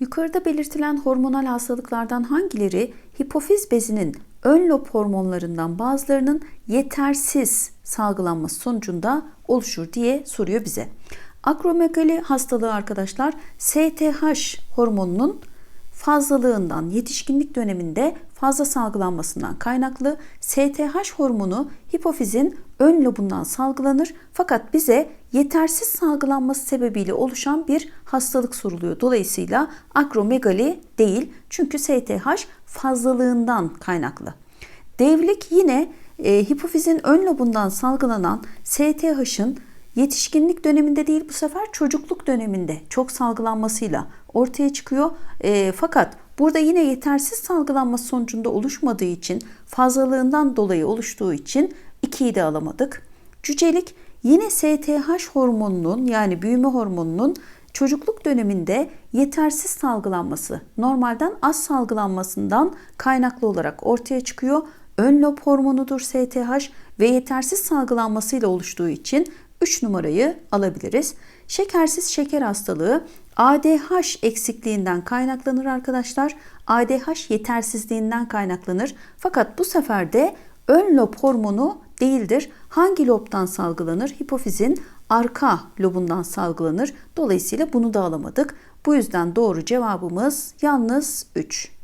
Yukarıda belirtilen hormonal hastalıklardan hangileri hipofiz bezinin ön lob hormonlarından bazılarının yetersiz salgılanması sonucunda oluşur diye soruyor bize. Akromegali hastalığı arkadaşlar STH hormonunun fazlalığından yetişkinlik döneminde fazla salgılanmasından kaynaklı STH hormonu hipofizin ön lobundan salgılanır fakat bize yetersiz salgılanması sebebiyle oluşan bir hastalık soruluyor. Dolayısıyla akromegali değil çünkü STH fazlalığından kaynaklı. Devlik yine e, hipofizin ön lobundan salgılanan STH'ın yetişkinlik döneminde değil bu sefer çocukluk döneminde çok salgılanmasıyla ortaya çıkıyor. E, fakat burada yine yetersiz salgılanması sonucunda oluşmadığı için fazlalığından dolayı oluştuğu için 2'yi de alamadık. Cücelik yine STH hormonunun yani büyüme hormonunun çocukluk döneminde yetersiz salgılanması, normalden az salgılanmasından kaynaklı olarak ortaya çıkıyor. Ön lob hormonudur STH ve yetersiz salgılanmasıyla oluştuğu için 3 numarayı alabiliriz. Şekersiz şeker hastalığı ADH eksikliğinden kaynaklanır arkadaşlar. ADH yetersizliğinden kaynaklanır. Fakat bu sefer de ön lob hormonu değildir. Hangi lobdan salgılanır? Hipofizin arka lobundan salgılanır. Dolayısıyla bunu da alamadık. Bu yüzden doğru cevabımız yalnız 3.